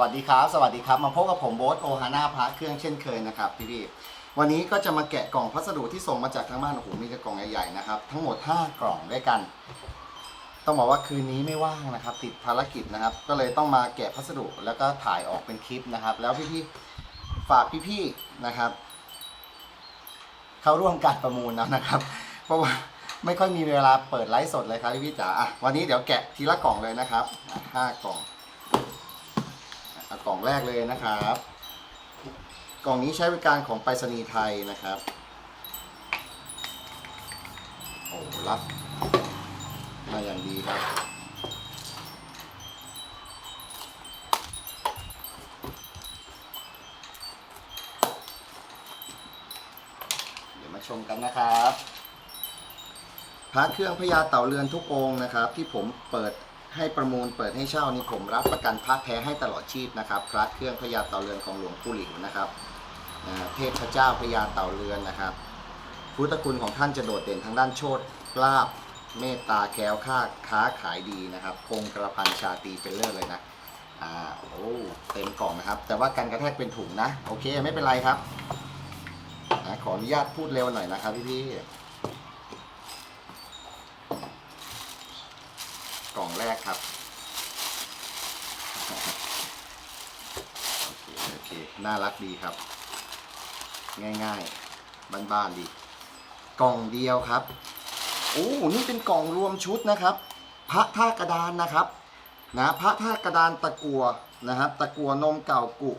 วัสดีครับ สวัสดีครับ มาพบกับผมโบ๊ทโอฮาน่าพระเครื่องเช่นเคยนะครับพี่พี่ๆวันนี้ก็จะมาแกะกล่องพัสดุที่ส่งมาจากทางบ้านโอ้โหมีแต่กล่องใหญ่ๆนะครับ ทั้งหมด 5 กล่องด้วยกัน ต้องบอกว่าคืนนี้ไม่ว่างนะครับ ติดภารกิจนะครับ ก็เลยต้องมาแกะพัสดุแล้วก็ถ่ายออกเป็นคลิปนะครับ แล้วพี่ๆฝากพี่ๆนะครับ เข้าร่วมการประมูลแล้วนะครับ เพราะว่าไม่ค่อยมีเวลาเปิดไลฟ์สดเลยครับพี่ๆจ๋าอะวันนี้เดี๋ยวแกะทีละกล่องเลยนะครับห้ากล่อง อากล่องแรกเลยนะครับ กล่องนี้ใช้บริการของไปรษณีย์ไทยนะครับโอ้รับมาอย่างดีครับ เดี๋ยวมาชมกันนะครับพระเครื่องพญาเต่าเรือนทุกองค์นะครับ ที่ผมเปิด ให้ประมูลเปิดให้เช่านี่ผมรับประกันพระแท้ให้ตลอดชีพนะครับ พระเครื่องพญาเต่าเรือนของหลวงปู่หลิวนะครับอ่าเทพเจ้าพญาเต่าเรือนนะครับ พุทธคุณของท่านจะโดดเด่นทางด้านโชตลาบเมตตาแคล้วคลาดค้าขายดีนะครับ คงกระพันชาตีเป็นเลิศเลยนะอ่าโอ้เต็มกล่องนะครับ แต่ว่าการกระแทกเป็นถุงนะ โอเคไม่เป็นไรครับขออนุญาตพูดเร็วหน่อยนะครับพี่ๆ กล่องแรกครับ โอเค โอเค น่ารักดีครับ ง่ายๆ บ้านๆดี กล่องเดียวครับ โอ้ นี่เป็นกล่องรวมชุดนะครับ พระท่ากระดานนะครับ นะ พระท่ากระดานตะกัวนะครับ ตะกัวนมเก่ากุ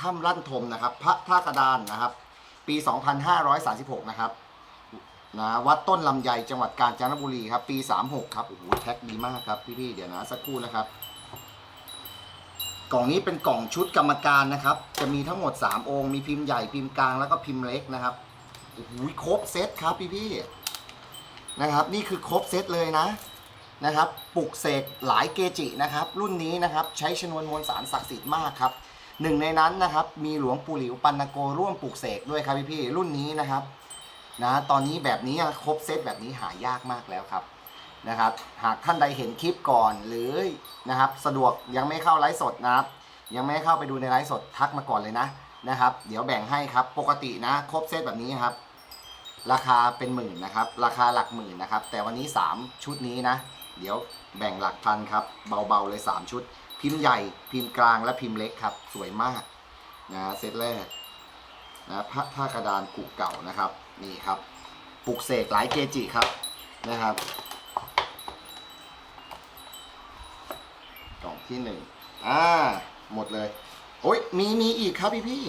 ถ้ำลั่นทมนะครับ พระท่ากระดานนะครับ ปี 2536 นะครับ นะวัดต้นลำไยจังหวัดกาญจนบุรีครับ ปี 36 ครับโอ้โหแท็กดีมากครับพี่ๆเดี๋ยวนะสักครู่นะครับ กล่องนี้เป็นกล่องชุดกรรมการนะครับ จะมีทั้งหมด 3 องค์ มีพิมพ์ใหญ่พิมพ์กลางแล้วก็พิมพ์เล็กนะครับโอ้โหครบเซตครับพี่ๆนะครับ นี่คือครบเซตเลยนะนะครับปลุกเสกหลายเกจินะครับ รุ่นนี้นะครับใช้ชนวนมวลสารศักดิ์สิทธิ์มากครับหนึ่งในนั้นนะครับ มีหลวงปู่หลิวปันนโกร่วมปลุกเสกด้วยครับพี่ๆรุ่นนี้นะครับ นะตอนนี้แบบนี้ครบเซตแบบนี้หายากมากแล้วครับนะครับ หากท่านใดเห็นคลิปก่อนหรือนะครับ สะดวกยังไม่เข้าไลฟ์สดนะครับ ยังไม่เข้าไปดูในไลฟ์สดทักมาก่อนเลยนะนะครับ เดี๋ยวแบ่งให้ครับปกตินะ ครบเซตแบบนี้ครับ ราคาเป็นหมื่นนะครับ ราคาหลักหมื่นนะครับ แต่วันนี้ 3 ชุดนี้นะ เดี๋ยวแบ่งหลักพันครับ เบาๆเลย 3 ชุด พิมพ์ใหญ่พิมพ์กลางและพิมพ์เล็กครับ สวยมากนะเซตแรกนะพระท่ากระดานกุเก่านะครับ นี่ครับปลุกเสกหลายเกจิครับนะครับกล่องที่หนึ่งอ่าหมดเลยโอ้ยมีมีอีกครับพี่พี่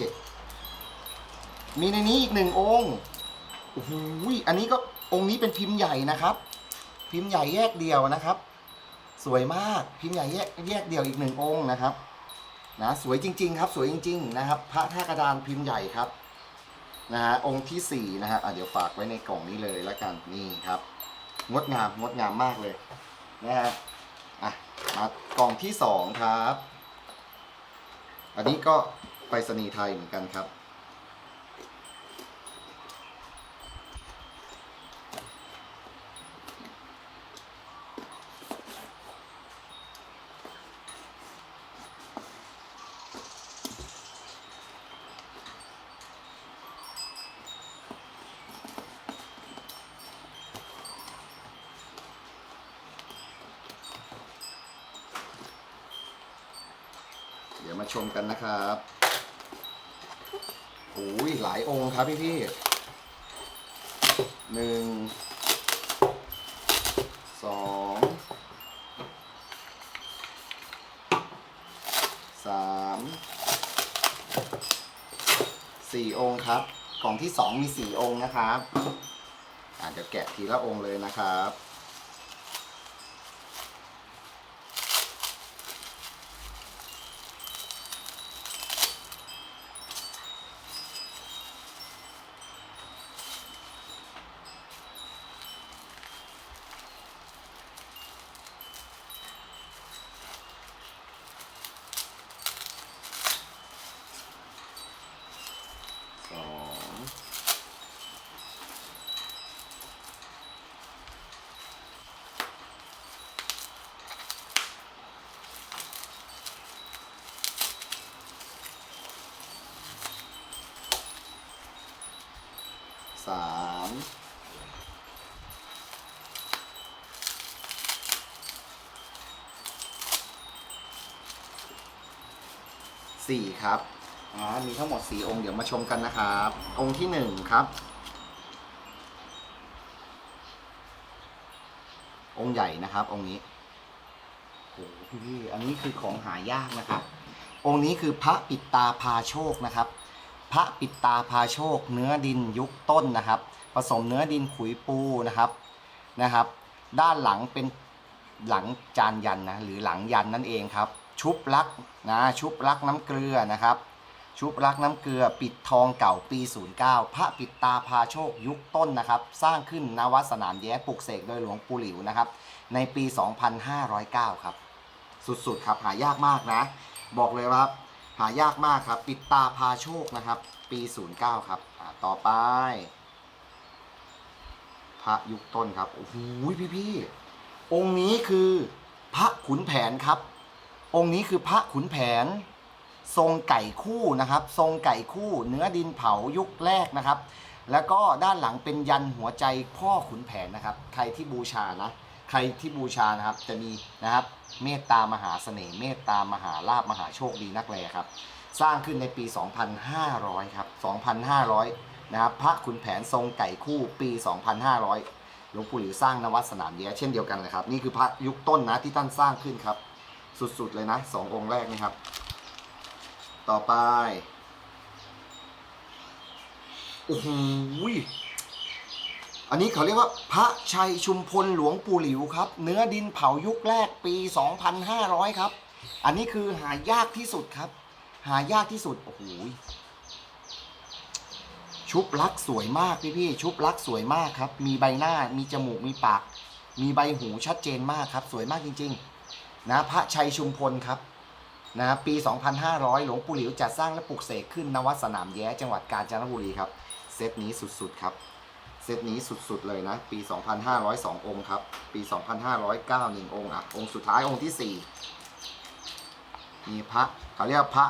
มีในนี้อีกหนึ่งองค์โอ้โหอันนี้ก็องค์นี้เป็นพิมพ์ใหญ่นะครับ พิมพ์ใหญ่แยกเดียวนะครับ สวยมากพิมพ์ใหญ่แยกแยกเดียวอีกหนึ่งองค์นะครับนะสวยจริง ๆ ครับ สวยจริง ๆ นะครับ พระท่ากระดานพิมพ์ใหญ่ครับ นะฮะองค์ที่สี่นะฮะอะเดี๋ยวฝากไว้ในกล่องนี้เลยแล้วกันนี่ครับ งดงามงดงามมากเลยนะฮะอะมากล่องที่สองครับ อันนี้ก็ไปรษณีย์ไทยเหมือนกันครับ ชมกันนะครับโอ้ยหลายองค์ครับพี่พี่หนึ่งสองสามสี่องค์ครับ กล่องที่สองมีสี่องค์นะครับอ่าเดี๋ยวแกะทีละองค์เลยนะครับ สอง สามสี่ครับอ่ามีทั้งหมดสี่องค์เดี๋ยวมาชมกันนะครับ องค์ที่หนึ่งครับ องค์ใหญ่นะครับ องค์นี้โอ้โหพี่พี่อันนี้คือของหายากนะครับ องค์นี้คือพระปิดตาพาโชคนะครับ พระปิดตาพาโชค เนื้อดินยุคต้นนะครับ ผสมเนื้อดินขุยปูนะครับนะครับ ด้านหลังเป็นหลังจานยันนะหรือหลังยันนั่นเองครับ ชุบลักนะชุบลักน้ำเกลือนะครับ ชุบลักน้ำเกลือปิดทองเก่าปี 09 พระปิดตาพาโชคยุคต้นนะครับ สร้างขึ้นณวัดสนามแย้ปลุกเสกโดยหลวงปู่หลิวนะครับ ในปี 2509 ครับ สุดๆครับหายากมากนะ บอกเลยว่า หายากมากครับ ปิดตาพาโชคนะครับ ปี 09 ครับอ่าต่อไป พระยุคต้นครับโอ้โหพี่ๆองค์นี้คือพระขุนแผนครับ องค์นี้คือพระขุนแผน ทรงไก่คู่นะครับ ทรงไก่คู่เนื้อดินเผายุคแรกนะครับ แล้วก็ด้านหลังเป็นยันหัวใจพ่อขุนแผนนะครับ ใครที่บูชานะ ใครที่บูชานะครับจะมีนะครับเมตตามหาเสน่ห์เมตตามหาลาบมหาโชคดีนักแลครับ สร้างขึ้นในปี 2500 ครับ 2,500 นะครับพระขุนแผนทรงไก่คู่ปี 2,500 หลวงปู่หลิวสร้างนวัดสนามแย้เช่นเดียวกันเลยครับ นี่คือพระยุคต้นนะที่ท่านสร้างขึ้นครับ สุดๆเลยนะสององค์แรกนี่ครับ ต่อไปโอ้โห อันนี้เขาเรียกว่าพระชัยชุมพลหลวงปู่หลิวครับ เนื้อดินเผายุคแรกปี 2,500 ครับ อันนี้คือหายากที่สุดครับ หายากที่สุดโอ้โหยชุบลักษ์สวยมากพี่พี่ชุบลักษ์สวยมากครับ มีใบหน้ามีจมูกมีปาก มีใบหูชัดเจนมากครับ สวยมากจริง ๆ นะพระชัยชุมพลครับนะปี 2,500 หลวงปู่หลิวจัดสร้างและปลูกเสกขึ้นณวัดสนามแย้จังหวัดกาญจนบุรีครับ เซตนี้สุดๆครับ เซตนี้สุดๆเลยนะ ปี 2,502 องค์ครับ ปี 2,509หนึ่งองค์อะ องค์สุดท้ายองค์ที่ 4 มีพระเขาเรียกพระ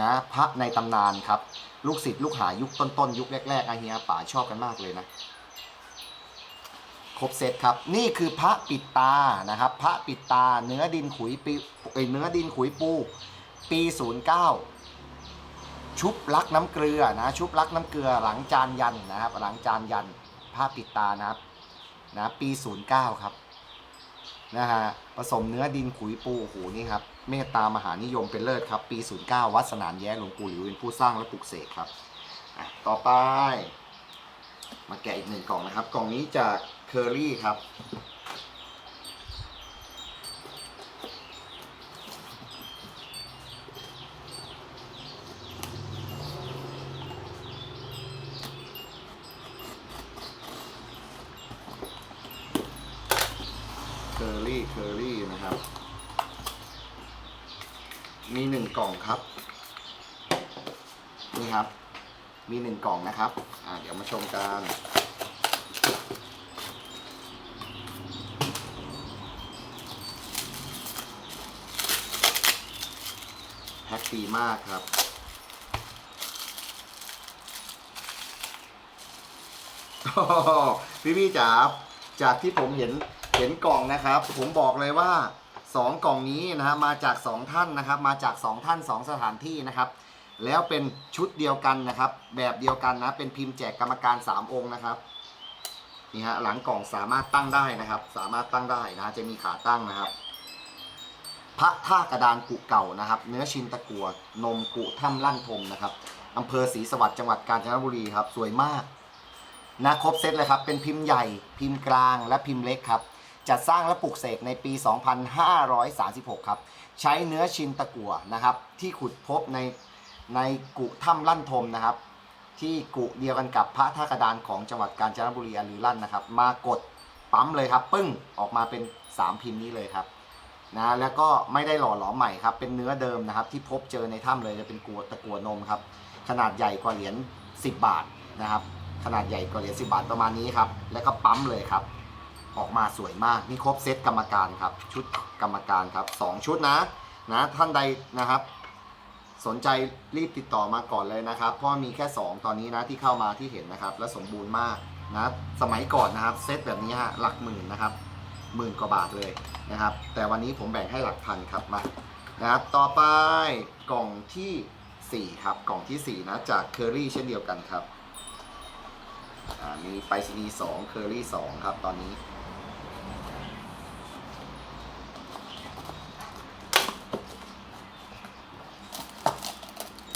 นะพระในตำนานครับ ลูกศิษย์ลูกหายุคต้นๆ ยุคแรกๆอาเฮียป่าชอบกันมากเลยนะครบเซตครับ นี่คือพระปิดตานะครับ พระปิดตาเนื้อดินขุยปีเอ้ยเนื้อดินขุยปู ปี 09 ชุบลักน้ำเกลือนะชุบลักน้ำเกลือหลังจานยันนะครับ หลังจานยันพระปิดตานะครับนะปี 09 ครับนะฮะผสมเนื้อดินขุยปูโอ้โหนี่ครับเมตตามหานิยมเป็นเลิศครับ ปี 09 วัดสนามแย้หลวงปู่หลิวเป็นผู้สร้างและปลุกเสกครับต่อไป มาแกะอีกหนึ่งกล่องนะครับ กล่องนี้จากเคอรี่ครับ เคอรี่เคอรี่นะครับ มีหนึ่งกล่องครับ นี่ครับ มีหนึ่งกล่องนะครับ อ่า เดี๋ยวมาชมกันแพ็คดีมากครับ พี่พี่จ๋าจากที่ผมเห็นเห็นกล่องนะครับ ผมบอกเลยว่า สองกล่องนี้นะฮะมาจากสองท่านนะครับ มาจากสองท่านสองสถานที่นะครับ แล้วเป็นชุดเดียวกันนะครับ แบบเดียวกันนะ เป็นพิมพ์แจกกรรมการ3องค์นะครับนี่ฮะหลังกล่องสามารถตั้งได้นะครับ สามารถตั้งได้นะจะมีขาตั้งนะครับ พระท่ากระดานกุเก่านะครับ เนื้อชินตะกัวนมกุถ้ำลั่นทมนะครับอำเภอศรีสวัสดิ์จังหวัดกาญจนบุรีครับ สวยมากนะครบเซตเลยครับ เป็นพิมพ์ใหญ่ พิมพ์กลางและพิมพ์เล็กครับ จัดสร้างและปลูกเสกในปี 2536 ครับ ใช้เนื้อชินตะกั่วนะครับ ที่ขุดพบในในกุถ้ำลั่นทมนะครับ ที่กุเดียวกันกับพระท่ากระดานของจังหวัดกาญจนบุรีอลือลั่นนะครับ มากดปั๊มเลยครับ ปึ้งออกมาเป็น 3 พิมพ์นี้เลยครับนะแล้วก็ไม่ได้หล่อหลอมใหม่ครับ เป็นเนื้อเดิมนะครับ ที่พบเจอในถ้ำเลยจะเป็นกัวตะกัวนมครับ ขนาดใหญ่กว่าเหรียญ10 บาทนะครับ ขนาดใหญ่กว่าเหรียญ10 บาทประมาณนี้ครับ แล้วก็ปั๊มเลยครับ ออกมาสวยมากนี่ครบเซตกรรมการครับ ชุดกรรมการครับ 2 ชุดนะนะท่านใดนะครับ สนใจรีบติดต่อมาก่อนเลยนะครับ เพราะมีแค่ 2 ตอนนี้นะที่เข้ามาที่เห็นนะครับ และสมบูรณ์มากนะสมัยก่อนนะครับเซตแบบนี้ฮะหลักหมื่นนะครับหมื่นกว่าบาทเลยนะครับ แต่วันนี้ผมแบ่งให้หลักพันครับมานะครับต่อไปกล่องทีสี่4 ครับ กล่องทีสี่ 4 นะจากเคอรี่เช่นเดียวกันครับมีไปรษณีย์สองเคอรี่สองครับตอนนี้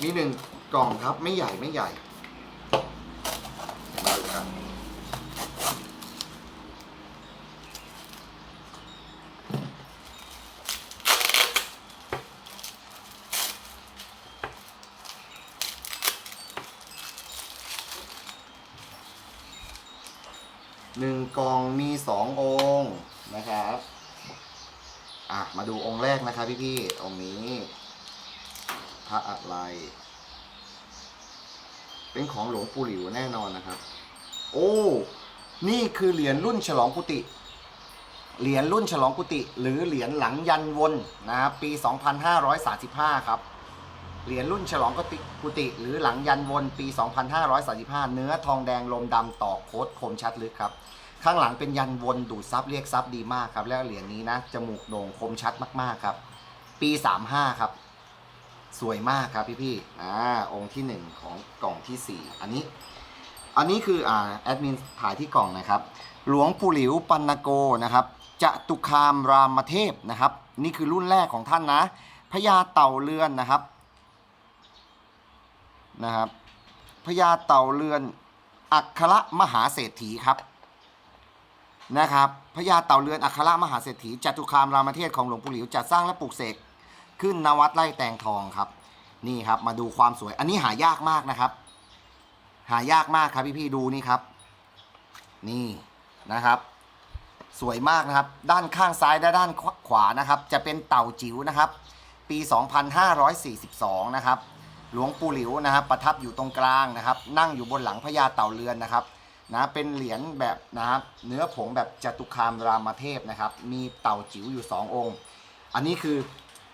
มีหนึ่งกล่องครับไม่ใหญ่ไม่ใหญ่มาดูกันหนึ่งกล่องมีสององค์นะครับ อะ มาดูองค์แรกนะครับพี่พี่ๆองค์นี้ พระอะไร เป็นของหลวงปู่หลิวแน่นอนนะครับ โอ้ นี่คือเหรียญรุ่นฉลองกุฏิเหรียญรุ่นฉลองกุฏิหรือเหรียญหลังยันวนนะครับปี 2535 ครับ เหรียญรุ่นฉลองกุฏิกุฏิหรือหลังยันวนปี 2535 เนื้อทองแดงลมดำต่อโคดคมชัดลึกครับ ข้างหลังเป็นยันวนดูดซับเรียกซับดีมากครับ แล้วเหรียญนี้นะจมูกโด่งคมชัดมากๆครับ ปี 35 ครับ สวยมากครับพี่พี่ๆอ่าองค์ที่หนึ่งของกล่องที่สี่อันนี้ อันนี้คืออ่าแอดมินถ่ายที่กล่องนะครับ หลวงปู่หลิวปันนโกนะครับจตุคามรามเทพนะครับ นี่คือรุ่นแรกของท่านนะพญาเต่าเรือนนะครับนะครับพญาเต่าเรือน อัครมหาเศรษฐีครับนะครับพญาเต่าเรือนอัครมหาเศรษฐีจตุคามรามเทพของหลวงปู่หลิวจัดสร้างและปลูกเสก ขึ้นนวัดไร่แตงทองครับ นี่ครับมาดูความสวย อันนี้หายากมากนะครับ หายากมากครับพี่พี่ๆดูนี่ครับ นี่นะครับ สวยมากนะครับ ด้านข้างซ้ายและด้านขวานะครับ จะเป็นเต่าจิ๋วนะครับ ปี 2542 นะครับ หลวงปู่หลิวนะครับ ประทับอยู่ตรงกลางนะครับ นั่งอยู่บนหลังพญาเต่าเรือนนะครับนะเป็นเหรียญแบบนะครับเนื้อผงแบบจตุคามรามเทพนะครับ มีเต่าจิ๋วอยู่ 2 องค์ อันนี้คือ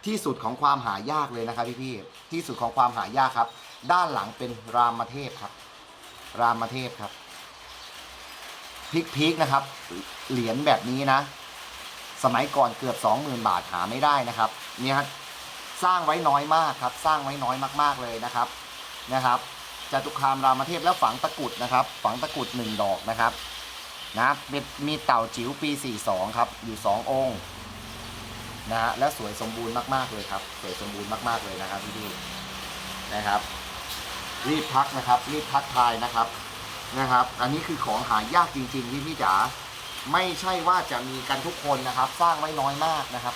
ที่สุดของความหายากเลยนะครับพี่ๆที่สุดของความหายากครับ ด้านหลังเป็นรามเทพครับ รามเทพครับพลิกพกนะครับ เหรียญแบบนี้นะ สมัยก่อนเกือบ 20,000 บาทหาไม่ได้นะครับเนี่ยครับสร้างไว้น้อยมากครับ สร้างไว้น้อยมากๆเลยนะครับนะครับจตุคามรามเทพแล้วฝังตะกรุดนะครับ ฝังตะกรุดหนึ่งดอกนะครับนะมีมีเต่าจิ๋วปี 42 ครับ อยู่ 2 องค์ นะฮะและสวยสมบูรณ์มากๆเลยครับสวยสมบูรณ์มากๆเลยนะครับพี่ดีนะครับ รีบพักนะครับ รีบพักทายนะครับนะครับ อันนี้คือของหายากจริง ๆ พี่พี่จ๋าไม่ใช่ว่าจะมีกันทุกคนนะครับ สร้างไว้น้อยมากนะครับ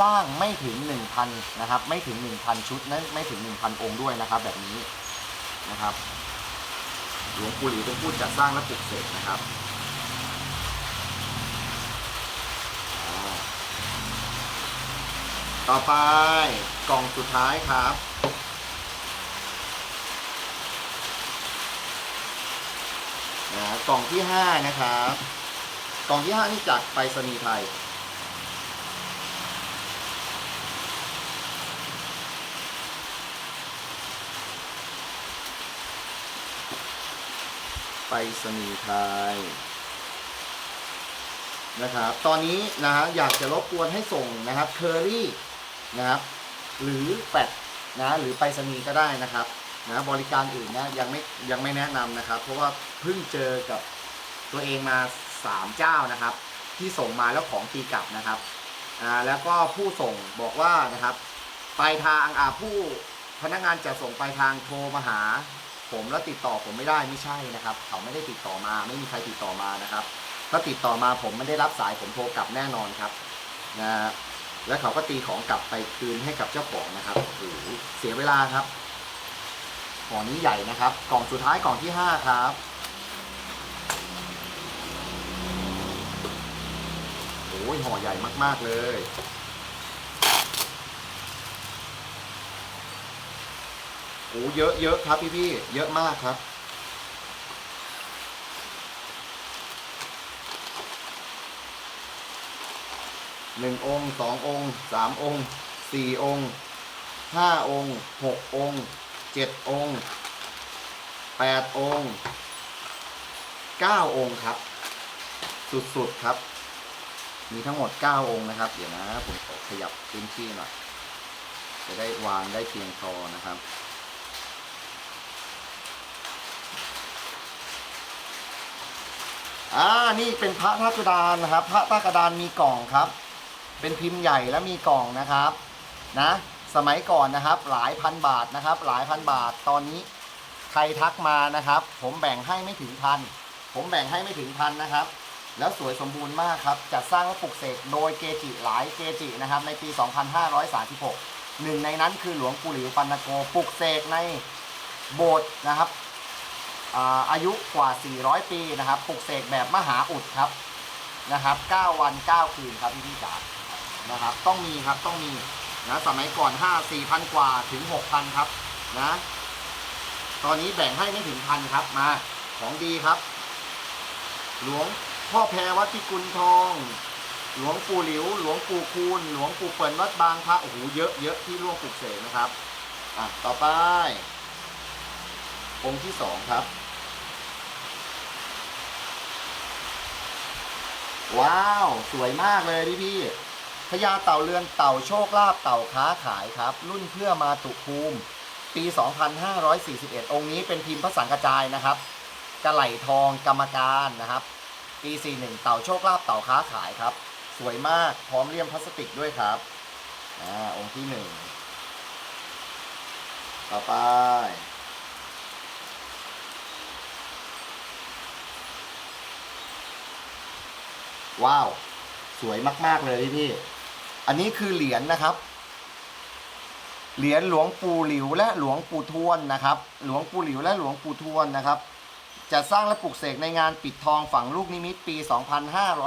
สร้างไม่ถึง 1,000นะครับ ไม่ถึง 1,000 ชุดนั้นไม่ถึง 1,000 องค์ด้วยนะครับ แบบนี้นะครับหลวงปู่หลีเป็นผู้จัดสร้างและปลุกเสกนะครับอ่า ต่อไปกล่องสุดท้ายครับ นะกล่องที่ห้านะครับ กล่องที่ห้านี่จากไปรษณีย์ไทย ไปรษณีย์ไทยนะครับ ตอนนี้นะฮะอยากจะรบกวนให้ส่งนะครับเคอรี่ นะครับ หรือแฟดนะหรือไปรษณีย์ก็ได้นะครับนะบริการอื่นนะยังไม่ยังไม่แนะนำนะครับ เพราะว่าเพิ่งเจอกับตัวเองมา 3 เจ้านะครับ ที่ส่งมาแล้วของตีกลับนะครับอ่าแล้วก็ผู้ส่งบอกว่านะครับปลายทางอ่าผู้พนักงานจะส่งปลายทางโทรมาหา ผมแล้วติดต่อผมไม่ได้ไม่ใช่นะครับ เขาไม่ได้ติดต่อมา ไม่มีใครติดต่อมานะครับถ้าติดต่อมาผมไม่ได้รับสายผมโทรกลับแน่นอนครับนะฮะ แล้วเขาก็ตีของกลับไปคืนให้กับเจ้าของนะครับโอ้โหเสียเวลาครับกล่องนี้ใหญ่นะครับ กล่องสุดท้ายกล่องที่ห้าครับโอ้ยห่อใหญ่มาก ๆ เลย โอ้เยอะเยอะครับพี่พี่ๆเยอะมากครับ หนึ่งองค์สององค์สามองค์สี่องค์ห้าองค์หกองค์เจ็ดองค์แปดองค์เก้าองค์ครับ สุดๆครับ มีทั้งหมด9องค์นะครับ เดี๋ยวนะผมขยับพื้นที่หน่อยจะได้วางได้เพียงพอนะครับอ่านี่เป็นพระธากระดานนะครับ พระธากระดานมีกล่องครับ เป็นพิมพ์ใหญ่และมีกล่องนะครับนะสมัยก่อนนะครับหลายพันบาทนะครับ หลายพันบาทตอนนี้ใครทักมานะครับ ผมแบ่งให้ไม่ถึงพันผมแบ่งให้ไม่ถึงพันนะครับ แล้วสวยสมบูรณ์มากครับจัดสร้างและปลุกเสกโดยเกจิหลายเกจินะครับในปี 2536หนึ่งในนั้นคือหลวงปู่หลิวปันโกปลุกเสกในโบสถ์นะครับอาอายุกว่า 400 ปีนะครับปลุกเสกแบบมหาอุดครับนะครับ 9 วัน 9 คืนครับพี่พี่จ๋า นะครับ ต้องมีครับต้องมีนะสมัยก่อน5 4พันกว่าถึง6,000ครับนะ ตอนนี้แบ่งให้ไม่ถึงพันครับมาของดีครับ หลวงพ่อแพรวัดพิกุลทอง หลวงปู่หลิว หลวงปู่คูณ หลวงปู่เปิ่นวัดบางพระโอ้โหเยอะเยอะที่ร่วมปลุกเสกนะครับอะต่อไปองค์ที่สองครับ ว้าว สวยมากเลยพี่พี่ พญาเต่าเรือนเต่าโชคลาภเต่าค้าขายครับ รุ่นเพื่อมาตุภูมิ ปี 2541 องค์นี้เป็นพิมพ์พระสังกระจายนะครับกระไหลทองกรรมการนะครับ ปี 41 เต่าโชคลาภเต่าค้าขายครับ สวยมากพร้อมเลี่ยมพลาสติกด้วยครับอ่าองค์ที่หนึ่งต่อไปว้าว สวยมาก ๆ เลยพี่พี่ อันนี้คือเหรียญนะครับ เหรียญหลวงปู่หลิวและหลวงปู่ทวนนะครับ หลวงปู่หลิวและหลวงปู่ทวนนะครับ จะสร้างและปลุกเสกในงานปิดทองฝังลูกนิมิตปี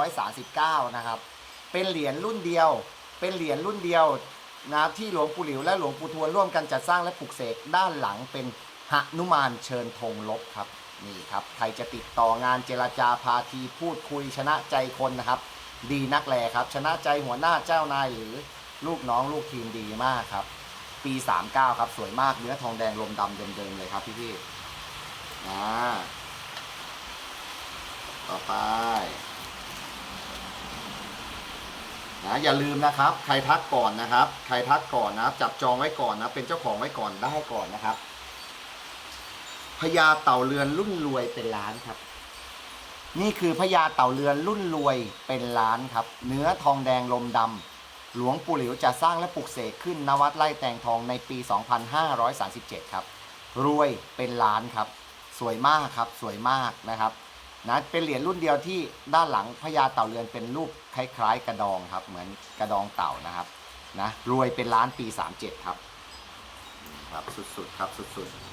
2539 นะครับ เป็นเหรียญรุ่นเดียว เป็นเหรียญรุ่นเดียวนะที่หลวงปู่หลิวและหลวงปู่ทวนร่วมกันจัดสร้างและปลุกเสกด้านหลังเป็นหนุมานเชิญธงลบครับนี่ครับใครจะติดต่องานเจรจาพาทีพูดคุยชนะใจคนนะครับ ดีนักแลครับ ชนะใจหัวหน้าเจ้านายหรือลูกน้องลูกทีมดีมากครับ ปี 39 ครับ สวยมากเนื้อทองแดงลมดำเดิมๆเลยครับพี่พี่ๆอ่าต่อไปนะอย่าลืมนะครับ ใครทักก่อนนะครับ ใครทักก่อนนะจับจองไว้ก่อนนะ เป็นเจ้าของไว้ก่อนได้ก่อนนะครับพญาเต่าเรือนรุ่นรวยเป็นล้านครับ นี่คือพญาเต่าเรือนรุ่นรวยเป็นล้านครับ เนื้อทองแดงลมดำหลวงปู่หลิวจะสร้างและปลุกเสกขึ้นนวัดไล่แตงทองในปี 2537 ครับ รวยเป็นล้านครับ สวยมากครับสวยมากนะครับนะเป็นเหรียญรุ่นเดียวที่ด้านหลังพญาเต่าเรือนเป็นรูปคล้ายๆ กระดองครับ เหมือนกระดองเต่านะครับนะรวยเป็นล้านปี 37 ครับ ครับสุดๆครับสุดๆ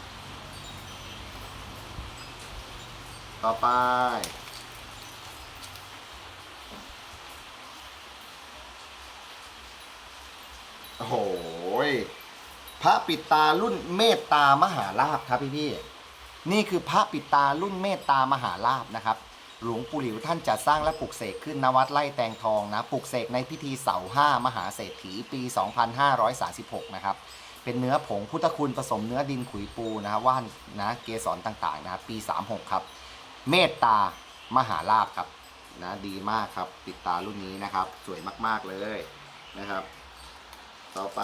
ต่อไป โอ้โหยพระปิดตารุ่นเมตตามหาลาภครับพี่พี่นี่คือพระปิดตารุ่นเมตตามหาลาภนะครับ หลวงปู่หลิวท่านจัดสร้างและปลุกเสกขึ้นนวัดไล่แตงทองนะปลุกเสกในพิธีเสาห้ามหาเศรษฐีปี 2536 นะครับ เป็นเนื้อผงพุทธคุณผสมเนื้อดินขุยปูนะว่านนะเกสรต่างๆนะครับปี 36 ครับ เมตตามหาลาภครับนะดีมากครับปิดตารุ่นนี้นะครับ สวยมากๆเลยนะครับ ต่อไป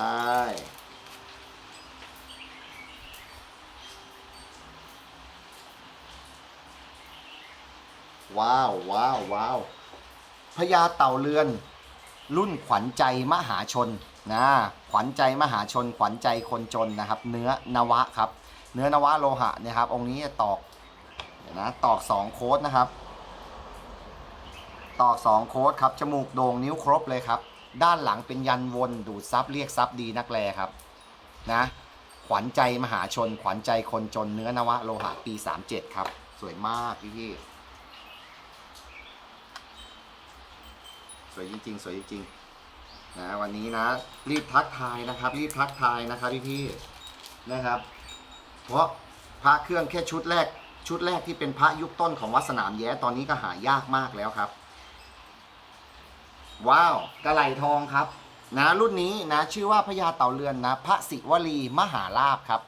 ว้าวว้าวว้าวพญาเต่าเรือน รุ่นขวัญใจมหาชนนะขวัญใจมหาชน ขวัญใจคนจนนะครับ เนื้อนวะครับ เนื้อนวะโลหะนี่ยครับ องค์นี้ตอกนะตอกสองโค้ดนะครับ ตอกสองโค้ดครับจมูกโด่งนิ้วครบเลยครับ ด้านหลังเป็นยันวนดูดซับเรียกซับดีนักแลครับนะขวัญใจมหาชนขวัญใจคนจนเนื้อนวะโลหะปี 37 ครับ สวยมากพี่พี่สวยจริงๆ สวยจริงๆนะวันนี้นะ รีบทักทายนะครับ รีบทักทายนะครับพี่พี่นะครับ เพราะพระเครื่องแค่ชุดแรกชุดแรกที่เป็นพระยุคต้นของวัดสนามแย้ตอนนี้ก็หายากมากแล้วครับ ว้าวกระไหลทองครับนะรุ่นนี้นะชื่อว่าพญาเต่าเรือนนะพระศิวลีมหาลาภครับ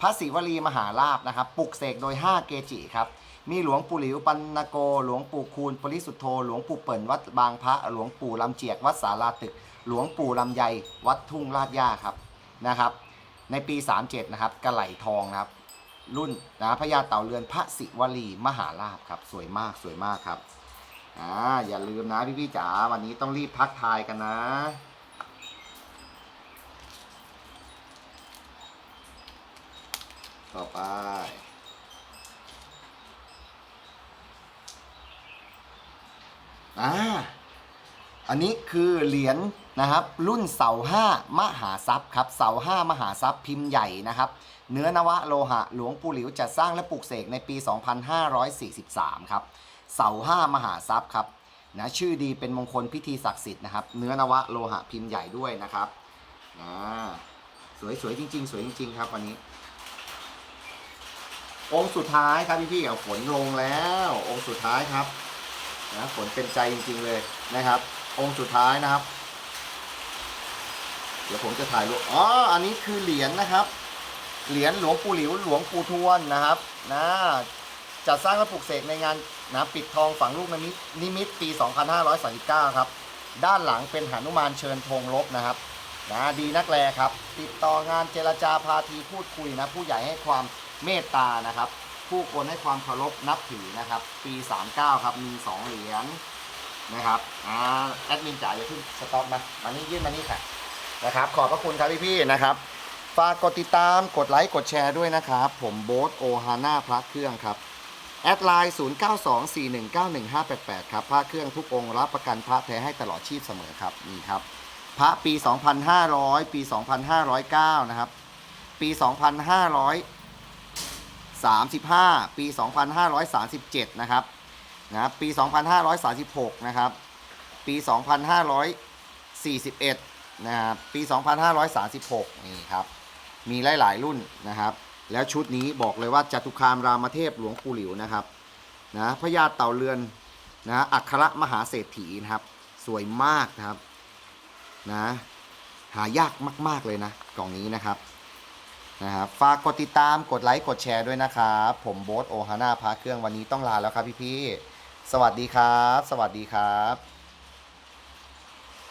พระศิวลีมหาลาภนะครับปลุกเสกโดย 5 เกจิครับมีหลวงปู่หลิวปันนโก หลวงปู่คูณปริสุทธโธหลวงปู่เปิ่นวัดบางพระหลวงปู่ลำเจียกวัดสาราตึก หลวงปู่ลำไยวัดทุ่งลาดย่าครับนะครับ ในปี 37 นะครับกระไหลทองนะครับ รุ่นนะพญาเต่าเรือนพระศิวลีมหาลาภครับสวยมากสวยมากครับ อ่าอย่าลืมนะพี่ๆจ๋าวันนี้ต้องรีบทักทายกันนะต่อไป อ่า อันนี้คือเหรียญนะครับ รุ่นเสาห้ามหาทรัพย์ครับ เสาห้ามหาทรัพย์พิมพ์ใหญ่นะครับ เนื้อนวะโลหะ หลวงปู่หลิวจัดสร้างและปลูกเสกในปี 2543 ครับ เสาห้ามหาทรัพย์ครับนะชื่อดีเป็นมงคลพิธีศักดิ์สิทธิ์นะครับ เนื้อนวะโลหะพิมพ์ใหญ่ด้วยนะครับอ่าสวยสวยจริง ๆ สวยจริง ๆ ครับวันนี้ องค์สุดท้ายครับพี่ๆเอาฝนลงแล้ว องค์สุดท้ายครับนะฝนเป็นใจจริง ๆ เลยนะครับ องค์สุดท้ายนะครับ เดี๋ยวผมจะถ่ายรูปอ๋ออันนี้คือเหรียญนะครับเหรียญหลวงปู่หลิวหลวงปู่ทวนนะครับนะจัดสร้างและปลูกเสกในงาน นะปิดทองฝังลูกนิมิตนิมิตปี 2539 ครับ ด้านหลังเป็นหนุมานเชิญธงลบนะครับนะดีนักแลครับ ติดต่องานเจรจาพาทีพูดคุยนะ ผู้ใหญ่ให้ความเมตตานะครับ ผู้คนให้ความเคารพนับถือนะครับ ปี 39 ครับ มี 2 เหรียญนะครับอ่าแอดมินจ๋าอย่าเพิ่งสต็อปมามานี่ยื่นมานี่ค่ะนะครับ ขอบพระคุณครับพี่ๆนะครับฝากกดติดตามกดไลค์กดแชร์ด้วยนะครับ ผมโบ๊ทโอฮาน่าพระเครื่องครับ แอดไลน์ 0924191588 ครับ พระเครื่องทุกองค์รับประกันพระแท้ให้ตลอดชีพเสมอครับ นี่ครับ พระปี 2500 ปี 2509 นะครับ ปี 2535 ปี 2537 นะครับ นะปี 2536 นะครับ ปี 2541 นะครับ ปี 2536 นี่ครับ มีหลาย ๆ รุ่นนะครับ แล้วชุดนี้บอกเลยว่าจตุคามรามเทพหลวงปู่หลิวนะครับนะพญาเต่าเรือนนะอัครมหาเศรษฐีนะครับ สวยมากนะครับนะหายากมาก ๆเลยนะกล่องนี้นะครับนะครับฝากกดติดตามกดไลค์กดแชร์ด้วยนะครับผมโบ๊ทโอฮาน่าพาเครื่องวันนี้ต้องลาแล้วครับพี่ๆสวัสดีครับ สวัสดีครับ